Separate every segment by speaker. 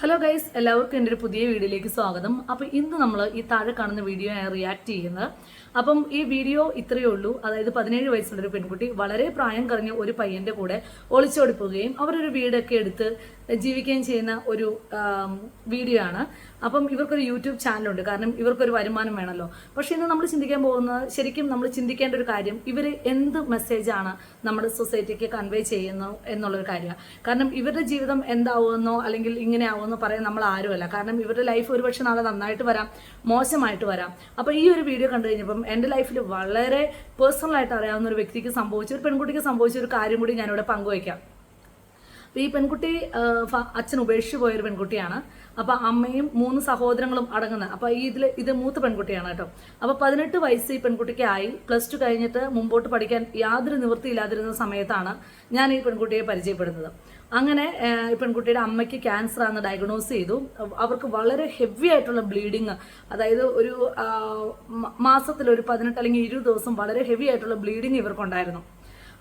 Speaker 1: Hello guys എല്ലാവർക്കും എന്റെ ഒരു പുതിയ വീഡിയോയിലേക്ക് സ്വാഗതം. അപ്പോൾ ഇന്ന് നമ്മൾ ഈ താഴെ കാണുന്ന വീഡിയോ റിയാക്ട് ചെയ്യുന്നത്. അപ്പം ഈ വീഡിയോ ഇത്രയേ ഉള്ളൂ. അതായത് പതിനേഴ് വയസ്സുള്ള ഒരു പെൺകുട്ടി വളരെ പ്രായം കുറഞ്ഞ ഒരു പയ്യന്റെ കൂടെ ഒളിച്ചോടിപ്പോവുകയും അവരൊരു വീടൊക്കെ എടുത്ത് ജീവിക്കുകയും ചെയ്യുന്ന ഒരു വീഡിയോ ആണ്. അപ്പം ഇവർക്കൊരു യൂട്യൂബ് ചാനലുണ്ട്. കാരണം ഇവർക്കൊരു വരുമാനം വേണമല്ലോ പക്ഷെ ഇന്ന് നമ്മൾ ചിന്തിക്കാൻ പോകുന്നത് ശരിക്കും നമ്മൾ ചിന്തിക്കേണ്ട ഒരു കാര്യം ഇവർ എന്ത് മെസ്സേജാണ് നമ്മുടെ സൊസൈറ്റിക്ക് കൺവേ ചെയ്യുന്നു എന്നുള്ളൊരു കാര്യമാണ്. കാരണം ഇവരുടെ ജീവിതം എന്താവുമെന്നോ അല്ലെങ്കിൽ ഇങ്ങനെ ആവുമെന്നോ പറയാൻ നമ്മൾ ആരുമല്ല. കാരണം ഇവരുടെ ലൈഫ് ഒരുപക്ഷെ നാളെ നന്നായിട്ട് വരാം മോശമായിട്ട് വരാം. അപ്പോൾ ഈ ഒരു വീഡിയോ കണ്ടു കഴിഞ്ഞപ്പം എന്റെ ലൈഫിൽ വളരെ പേഴ്സണലായിട്ട് അറിയാവുന്ന ഒരു വ്യക്തിക്ക് സംഭവിച്ച ഒരു പെൺകുട്ടിക്ക് സംഭവിച്ച ഒരു കാര്യം കൂടി ഞാനിവിടെ പങ്കുവയ്ക്കാം. അപ്പൊ ഈ പെൺകുട്ടി അച്ഛൻ ഉപേക്ഷിച്ചു പോയൊരു പെൺകുട്ടിയാണ്. അപ്പൊ അമ്മയും മൂന്ന് സഹോദരങ്ങളും അടങ്ങുന്ന അപ്പൊ ഈ ഇതിൽ ഇത് മൂത്ത പെൺകുട്ടിയാണ് കേട്ടോ. അപ്പൊ പതിനെട്ട് വയസ്സ് ഈ പെൺകുട്ടിക്ക് ആയി പ്ലസ് ടു കഴിഞ്ഞിട്ട് മുമ്പോട്ട് പഠിക്കാൻ യാതൊരു നിവൃത്തിയില്ലാതിരുന്ന സമയത്താണ് ഞാൻ ഈ പെൺകുട്ടിയെ പരിചയപ്പെടുന്നത്. അങ്ങനെ ഈ പെൺകുട്ടിയുടെ അമ്മയ്ക്ക് ക്യാൻസർ ആണെന്ന് ഡയഗ്നോസ് ചെയ്തു. അവർക്ക് വളരെ ഹെവി ആയിട്ടുള്ള ബ്ലീഡിങ് അതായത് ഒരു മാസത്തിൽ ഒരു പതിനെട്ട് അല്ലെങ്കിൽ ഇരുപത് ദിവസം വളരെ ഹെവി ആയിട്ടുള്ള ബ്ലീഡിങ് ഇവർക്കുണ്ടായിരുന്നു.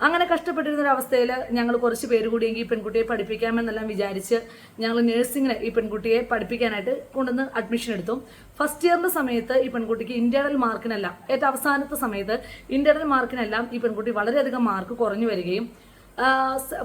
Speaker 1: അങ്ങനെ കഷ്ടപ്പെട്ടിരുന്ന ഒരു അവസ്ഥയിൽ ഞങ്ങൾ കുറച്ച് പേര് കൂടിയെങ്കിൽ ഈ പെൺകുട്ടിയെ പഠിപ്പിക്കാമെന്നെല്ലാം വിചാരിച്ച് ഞങ്ങൾ നഴ്സിങ്ങിന് ഈ പെൺകുട്ടിയെ പഠിപ്പിക്കാനായിട്ട് കൊണ്ടുവന്ന് അഡ്മിഷൻ എടുത്തു. ഫസ്റ്റ് ഇയറിന്റെ സമയത്ത് ഈ പെൺകുട്ടിക്ക് ഇന്റേണൽ മാർക്കിനെല്ലാം ഏറ്റവും അവസാനത്തെ സമയത്ത് ഇന്റേണൽ മാർക്കിനെല്ലാം ഈ പെൺകുട്ടി വളരെയധികം മാർക്ക് കുറഞ്ഞു വരികയും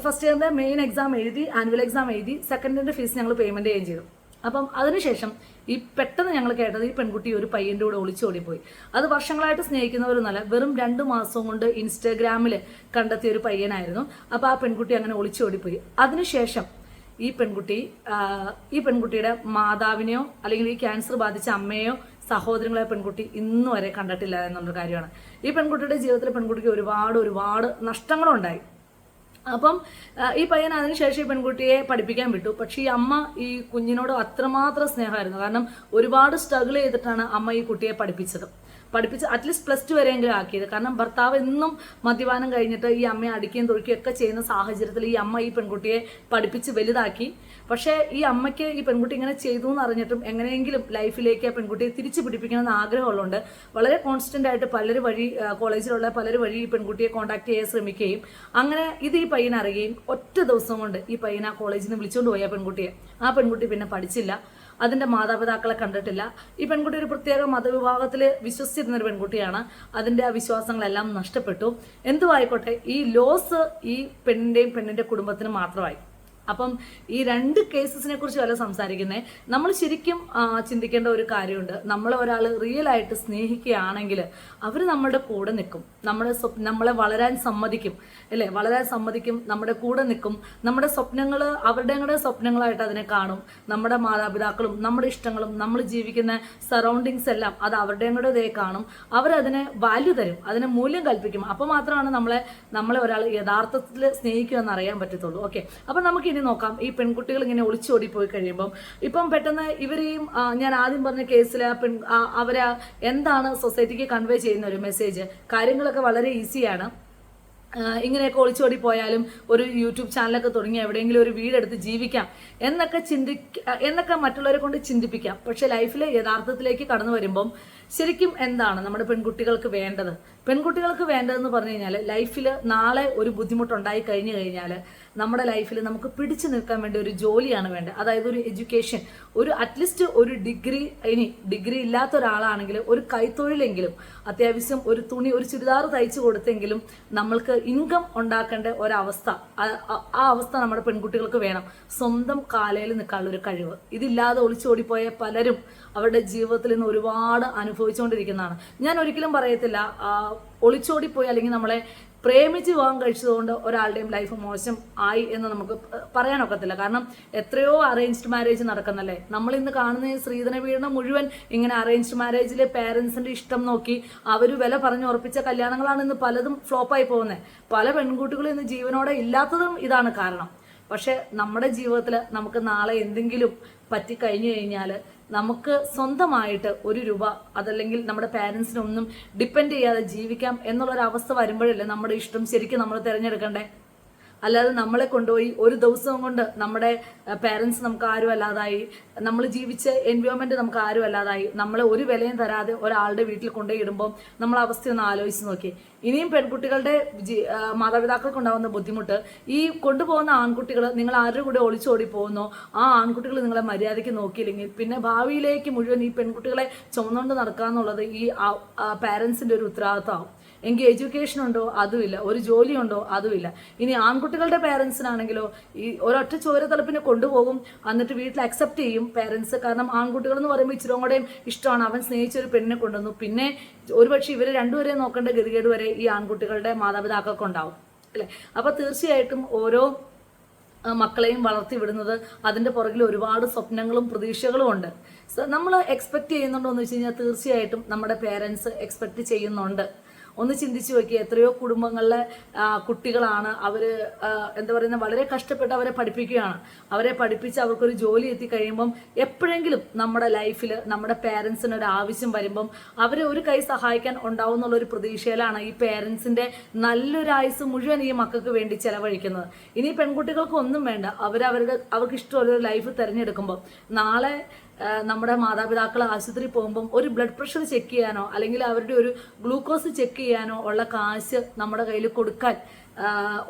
Speaker 1: ഫസ്റ്റ് ഇയറിന്റെ മെയിൻ എക്സാം എഴുതി ആനുവൽ എക്സാം എഴുതി സെക്കൻഡിന്റെ ഫീസ് ഞങ്ങൾ പേയ്മെന്റ് ചെയ്യുകയും ചെയ്തു. അപ്പം അതിനുശേഷം ഈ പെട്ടെന്ന് ഞങ്ങൾ കേട്ടത് ഈ പെൺകുട്ടി ഒരു പയ്യന്റെ കൂടെ ഒളിച്ചോടിപ്പോയി അത് വർഷങ്ങളായിട്ട് സ്നേഹിക്കുന്നവരൊന്നല്ല വെറും രണ്ട് മാസം കൊണ്ട് ഇൻസ്റ്റാഗ്രാമിൽ കണ്ടെത്തിയ ഒരു പയ്യനായിരുന്നു. അപ്പോൾ ആ പെൺകുട്ടി അങ്ങനെ ഒളിച്ചോടിപ്പോയി അതിനുശേഷം ഈ പെൺകുട്ടി ഈ പെൺകുട്ടിയുടെ മാതാവിനെയോ അല്ലെങ്കിൽ ഈ ക്യാൻസർ ബാധിച്ച അമ്മയോ സഹോദരങ്ങളെ പെൺകുട്ടി ഇന്നുവരെ കണ്ടിട്ടില്ല എന്നുള്ള കാര്യമാണ്. ഈ പെൺകുട്ടിയുടെ ജീവിതത്തിൽ പെൺകുട്ടിക്ക് ഒരുപാട് ഒരുപാട് നഷ്ടങ്ങളുണ്ടായി. അപ്പം ഈ പയ്യൻ അതിനുശേഷം ഈ പെൺകുട്ടിയെ പഠിപ്പിക്കാൻ വിട്ടു. പക്ഷേ ഈ അമ്മ ഈ കുഞ്ഞിനോട് അത്രമാത്രം സ്നേഹമായിരുന്നു. കാരണം ഒരുപാട് സ്ട്രഗിൾ ചെയ്തിട്ടാണ് അമ്മ ഈ കുട്ടിയെ പഠിപ്പിച്ചത്. പഠിപ്പിച്ച് അറ്റ്ലീസ്റ്റ് പ്ലസ് ടു വരെയെങ്കിലും ആക്കിയത്. കാരണം ഭർത്താവ് എന്നും മദ്യപാനം കഴിഞ്ഞിട്ട് ഈ അമ്മയെ അടിക്കുകയും തൊഴിക്കുകയും ഒക്കെ ചെയ്യുന്ന സാഹചര്യത്തിൽ ഈ അമ്മ ഈ പെൺകുട്ടിയെ പഠിപ്പിച്ച് വലുതാക്കി. പക്ഷേ ഈ അമ്മയ്ക്ക് ഈ പെൺകുട്ടി ഇങ്ങനെ ചെയ്തു എന്ന് അറിഞ്ഞിട്ടും എങ്ങനെയെങ്കിലും ലൈഫിലേക്ക് ആ പെൺകുട്ടിയെ തിരിച്ചു പിടിപ്പിക്കണമെന്ന് ആഗ്രഹമുള്ളതുകൊണ്ട് വളരെ കോൺസ്റ്റന്റ് ആയിട്ട് പലർ വഴി കോളേജിലുള്ള പലർ വഴി ഈ പെൺകുട്ടിയെ കോൺടാക്ട് ചെയ്യാൻ ശ്രമിക്കുകയും അങ്ങനെ ഇത് ഈ പയ്യൻ അറിയുകയും ഒറ്റ ദിവസം കൊണ്ട് ഈ പയ്യൻ ആ കോളേജിൽ നിന്ന് വിളിച്ചുകൊണ്ട് പോയി ആ പെൺകുട്ടിയെ. ആ പെൺകുട്ടി പിന്നെ പഠിച്ചില്ല. അതിന്റെ മാതാപിതാക്കളെ കണ്ടിട്ടില്ല. ഈ പെൺകുട്ടി ഒരു പ്രത്യേക മതവിഭാഗത്തിൽ വിശ്വസിച്ചിരുന്ന ഒരു പെൺകുട്ടിയാണ്. അതിന്റെ ആ വിശ്വാസങ്ങളെല്ലാം നഷ്ടപ്പെട്ടു. എന്തുമായിക്കോട്ടെ ഈ ലോസ് ഈ പെണ്ണിന്റെയും പെണ്ണിന്റെ കുടുംബത്തിനും മാത്രമായി. അപ്പം ഈ രണ്ട് കേസസിനെ കുറിച്ച് വല്ല സംസാരിക്കുന്നത് നമ്മൾ ശരിക്കും ചിന്തിക്കേണ്ട ഒരു കാര്യമുണ്ട്. നമ്മൾ ഒരാൾ റിയൽ ആയിട്ട് സ്നേഹിക്കുകയാണെങ്കിൽ അവർ നമ്മുടെ കൂടെ നിൽക്കും. നമ്മുടെ നമ്മളെ വളരാൻ സമ്മതിക്കും. അല്ലേ? വളരാൻ സമ്മതിക്കും നമ്മുടെ കൂടെ നിൽക്കും. നമ്മുടെ സ്വപ്നങ്ങൾ അവരുടെ സ്വപ്നങ്ങളായിട്ട് അതിനെ കാണും. നമ്മുടെ മാതാപിതാക്കളും നമ്മുടെ ഇഷ്ടങ്ങളും നമ്മൾ ജീവിക്കുന്ന സറൗണ്ടിങ്സ് എല്ലാം അത് അവരുടെ കൂടെ കാണും. അവരതിനെ വാല്യൂ തരും അതിനെ മൂല്യം കൽപ്പിക്കും. അപ്പോൾ മാത്രമാണ് നമ്മളെ നമ്മളെ ഒരാൾ യഥാർത്ഥത്തിൽ സ്നേഹിക്കുക എന്ന് അറിയാൻ പറ്റത്തുള്ളൂ. ഓക്കെ അപ്പം നമുക്ക് ഇനി നോക്കാം. ഈ പെൺകുട്ടികൾ ഇങ്ങനെ ഒളിച്ചോടി പോയി കഴിയുമ്പം ഇപ്പം പെട്ടെന്ന് ഇവരെയും ഞാൻ ആദ്യം പറഞ്ഞ കേസിൽ പെൺ അവരെ എന്താണ് സൊസൈറ്റിക്ക് കൺവേ ചെയ്യുന്ന ഒരു മെസ്സേജ് കാര്യങ്ങളൊക്കെ വളരെ ഈസിയാണ്. ഇങ്ങനെയൊക്കെ ഒളിച്ചോടി പോയാലും ഒരു യൂട്യൂബ് ചാനലൊക്കെ തുടങ്ങി എവിടെയെങ്കിലും ഒരു വീടെടുത്ത് ജീവിക്കാം എന്നൊക്കെ ചിന്തി എന്നൊക്കെ മറ്റുള്ളവരെ കൊണ്ട് ചിന്തിപ്പിക്കാം. പക്ഷെ ലൈഫിലെ യഥാർത്ഥത്തിലേക്ക് കടന്നു വരുമ്പം ശരിക്കും എന്താണ് നമ്മുടെ പെൺകുട്ടികൾക്ക് വേണ്ടത്? പെൺകുട്ടികൾക്ക് വേണ്ടതെന്ന് പറഞ്ഞു കഴിഞ്ഞാൽ ലൈഫിൽ നാളെ ഒരു ബുദ്ധിമുട്ടുണ്ടായി കഴിഞ്ഞു കഴിഞ്ഞാൽ നമ്മുടെ ലൈഫിൽ നമുക്ക് പിടിച്ചു നിൽക്കാൻ വേണ്ടി ഒരു ജോലിയാണ് വേണ്ടത്. അതായത് ഒരു എഡ്യൂക്കേഷൻ. ഒരു അറ്റ്ലീസ്റ്റ് ഒരു ഡിഗ്രി ഇനി ഡിഗ്രി ഇല്ലാത്ത ഒരാളാണെങ്കിൽ ഒരു കൈത്തൊഴിലെങ്കിലും അത്യാവശ്യം ഒരു തുണി ഒരു ചുരിദാർ തയ്ച്ചു കൊടുത്തെങ്കിലും നമ്മൾക്ക് ഇൻകം ഉണ്ടാക്കേണ്ട ഒരവസ്ഥ. ആ- അവസ്ഥ നമ്മുടെ പെൺകുട്ടികൾക്ക് വേണം. സ്വന്തം കാലയിൽ നിൽക്കാനുള്ള ഒരു കഴിവ്. ഇതില്ലാതെ ഒളിച്ചോടിപ്പോയ പലരും അവരുടെ ജീവിതത്തിൽ നിന്ന് ഒരുപാട് അനുഭവിച്ചുകൊണ്ടിരിക്കുന്നതാണ്. ഞാൻ ഒരിക്കലും പറയത്തില്ല ഒളിച്ചോടിപ്പോയി അല്ലെങ്കിൽ നമ്മളെ പ്രേമിച്ച് വിവാഹം കഴിച്ചതുകൊണ്ട് ഒരാളുടെയും ലൈഫ് മോശം ആയി എന്ന് നമുക്ക് പറയാനൊക്കത്തില്ല. കാരണം എത്രയോ അറേഞ്ച്ഡ് മാരേജ് നടക്കുന്നല്ലേ? നമ്മൾ ഇന്ന് കാണുന്ന ഈ സ്ത്രീധന പീഡനം മുഴുവൻ ഇങ്ങനെ അറേഞ്ച്ഡ് മാരേജിലെ പേരൻസിന്റെ ഇഷ്ടം നോക്കി അവർ വില പറഞ്ഞു ഉറപ്പിച്ച കല്യാണങ്ങളാണ് ഇന്ന് പലതും ഫ്ലോപ്പായി പോകുന്നത് പല പെൺകുട്ടികളും ഇന്ന് ജീവനോടെ ഇല്ലാത്തതും ഇതാണ് കാരണം. പക്ഷെ നമ്മുടെ ജീവിതത്തിൽ നമുക്ക് നാളെ എന്തെങ്കിലും പറ്റിക്കഴിഞ്ഞു കഴിഞ്ഞാൽ നമുക്ക് സ്വന്തമായിട്ട് ഒരു രൂപ അതല്ലെങ്കിൽ നമ്മുടെ പാരൻസിനൊന്നും ഡിപ്പെൻഡ് ചെയ്യാതെ ജീവിക്കാം എന്നുള്ളൊരു അവസ്ഥ വരുമ്പോഴല്ലേ നമ്മുടെ ഇഷ്ടം ശരിക്കും നമ്മൾ തിരഞ്ഞെടുക്കണ്ടേ? അല്ലാതെ നമ്മളെ കൊണ്ടുപോയി ഒരു ദിവസം കൊണ്ട് നമ്മുടെ പേരൻസ് നമുക്ക് ആരും അല്ലാതായി. നമ്മൾ ജീവിച്ച എൻവയോൺമെന്റ് നമുക്ക് ആരും അല്ലാതായി. നമ്മളെ ഒരു വിലയും തരാതെ ഒരാളുടെ വീട്ടിൽ കൊണ്ടുപോയി ഇടുമ്പോൾ നമ്മൾ അവസ്ഥ ഒന്ന് ആലോചിച്ച് നോക്കി. ഇനിയും പെൺകുട്ടികളുടെ മാതാപിതാക്കൾക്ക് ഉണ്ടാകുന്ന ബുദ്ധിമുട്ട് ഈ കൊണ്ടുപോകുന്ന ആൺകുട്ടികൾ നിങ്ങൾ ആരുടെ കൂടെ ഒളിച്ചോടി പോകുന്നോ ആ ആൺകുട്ടികൾ നിങ്ങളെ മര്യാദയ്ക്ക് നോക്കിയില്ലെങ്കിൽ പിന്നെ ഭാവിയിലേക്ക് മുഴുവൻ ഈ പെൺകുട്ടികളെ ചുമന്നുകൊണ്ട് നടക്കുക എന്നുള്ളത് ഈ പാരൻസിന്റെ ഒരു ഉത്തരവാദിത്തമാവും. എങ്കിൽ എഡ്യൂക്കേഷൻ ഉണ്ടോ? അതുമില്ല. ഒരു ജോലി ഉണ്ടോ? അതുമില്ല. ഇനി ആൺകുട്ടികളുടെ പേരൻസിനാണെങ്കിലോ ഈ ഒരൊറ്റ ചോര തലപ്പിന് കൊണ്ടുപോകും. എന്നിട്ട് വീട്ടിൽ അക്സെപ്റ്റ് ചെയ്യും പേരൻസ് കാരണം ആൺകുട്ടികൾ എന്ന് പറയുമ്പോൾ ഇച്ചിരി കൂടെയും ഇഷ്ടമാണ്. അവൻ സ്നേഹിച്ച ഒരു പെണ്ണിനെ കൊണ്ടുവന്നു. പിന്നെ ഒരുപക്ഷെ ഇവരെ രണ്ടുപേരെയും നോക്കേണ്ട ഗതികേട് വരെ ഈ ആൺകുട്ടികളുടെ മാതാപിതാക്കൾക്ക് ഉണ്ടാവും അല്ലേ? അപ്പോൾ തീർച്ചയായിട്ടും ഓരോ മക്കളെയും വളർത്തി വിടുന്നത് അതിന്റെ പുറകിൽ ഒരുപാട് സ്വപ്നങ്ങളും പ്രതീക്ഷകളും ഉണ്ട്. നമ്മൾ എക്സ്പെക്ട് ചെയ്യുന്നുണ്ടോ എന്ന് വെച്ച് കഴിഞ്ഞാൽ തീർച്ചയായിട്ടും നമ്മുടെ പേരൻസ് എക്സ്പെക്ട് ചെയ്യുന്നുണ്ട്. ഒന്ന് ചിന്തിച്ചു നോക്കി എത്രയോ കുടുംബങ്ങളിലെ കുട്ടികളാണ് അവർ എന്താ പറയുന്ന വളരെ കഷ്ടപ്പെട്ട് അവരെ പഠിപ്പിക്കുകയാണ്. അവരെ പഠിപ്പിച്ച് അവർക്കൊരു ജോലി എത്തി കഴിയുമ്പം എപ്പോഴെങ്കിലും നമ്മുടെ ലൈഫിൽ നമ്മുടെ പേരൻസിന് ഒരു ആവശ്യം വരുമ്പം അവരെ ഒരു കൈ സഹായിക്കാൻ ഉണ്ടാവും എന്നുള്ളൊരു പ്രതീക്ഷയിലാണ് ഈ പേരൻസിന്റെ നല്ലൊരു ആയുസ് മുഴുവൻ ഈ മക്കൾക്ക് വേണ്ടി ചെലവഴിക്കുന്നത്. ഇനി പെൺകുട്ടികൾക്ക് ഒന്നും വേണ്ട. അവരവരുടെ അവർക്ക് ഇഷ്ടമുള്ള ഒരു ലൈഫ് തിരഞ്ഞെടുക്കുമ്പോൾ നാളെ നമ്മുടെ മാതാപിതാക്കൾ ആശുപത്രി പോകുമ്പം ഒരു ബ്ലഡ് പ്രഷർ ചെക്ക് ചെയ്യാനോ അല്ലെങ്കിൽ അവരുടെ ഒരു ഗ്ലൂക്കോസ് ചെക്ക് ചെയ്യാനോ ഉള്ള കാശ് നമ്മുടെ കയ്യിൽ കൊടുക്കാൻ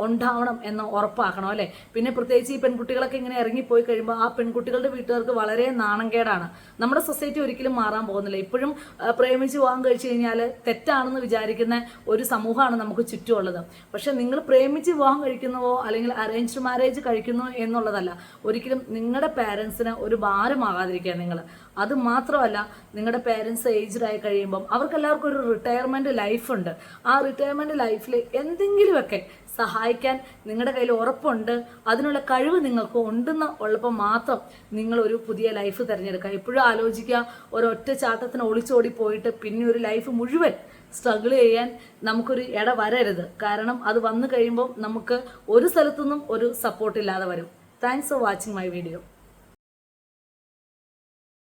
Speaker 1: ഉണ്ടാവണം എന്ന് ഉറപ്പാക്കണം അല്ലേ? പിന്നെ പ്രത്യേകിച്ച് ഈ പെൺകുട്ടികളൊക്കെ ഇങ്ങനെ ഇറങ്ങിപ്പോയി കഴിയുമ്പോൾ ആ പെൺകുട്ടികളുടെ വീട്ടുകാർക്ക് വളരെ നാണംകേടാണ് നമ്മുടെ സൊസൈറ്റി ഒരിക്കലും മാറാൻ പോകുന്നില്ല. ഇപ്പോഴും പ്രേമിച്ച് പോകാൻ കഴിച്ചു കഴിഞ്ഞാൽ തെറ്റാണെന്ന് വിചാരിക്കുന്ന ഒരു സമൂഹമാണ് നമുക്ക് ചുറ്റുമുള്ളത്. പക്ഷെ നിങ്ങൾ പ്രേമിച്ച് വിവാഹം കഴിക്കുന്നുവോ അല്ലെങ്കിൽ അറേഞ്ച്ഡ് മാരേജ് കഴിക്കുന്നു എന്നുള്ളതല്ല. ഒരിക്കലും നിങ്ങളുടെ പാരൻസിന് ഒരു ഭാരമാകാതിരിക്കുക നിങ്ങൾ. അത് മാത്രമല്ല നിങ്ങളുടെ പേരൻസ് ഏജ്ഡ് ആയി കഴിയുമ്പം അവർക്ക് എല്ലാവർക്കും ഒരു റിട്ടയർമെന്റ് ലൈഫുണ്ട് ആ റിട്ടയർമെന്റ് ലൈഫിൽ എന്തെങ്കിലുമൊക്കെ സഹായിക്കാൻ നിങ്ങളുടെ കയ്യിൽ ഉറപ്പുണ്ട് അതിനുള്ള കഴിവ് നിങ്ങൾക്ക് ഉണ്ടെന്ന് ഉള്ളപ്പോൾ മാത്രം നിങ്ങൾ ഒരു പുതിയ ലൈഫ് തിരഞ്ഞെടുക്കുക. എപ്പോഴും ആലോചിക്കുക ഒരൊറ്റ ചാട്ടത്തിന് ഒളിച്ചോടി പോയിട്ട് പിന്നെ ഒരു ലൈഫ് മുഴുവൻ സ്ട്രഗിൾ ചെയ്യാൻ നമുക്കൊരു ഇട വരരുത്. കാരണം അത് വന്നു കഴിയുമ്പോൾ നമുക്ക് ഒരു സ്ഥലത്തുനിന്നും ഒരു സപ്പോർട്ട് ഇല്ലാതെ വരും. Thanks for watching my video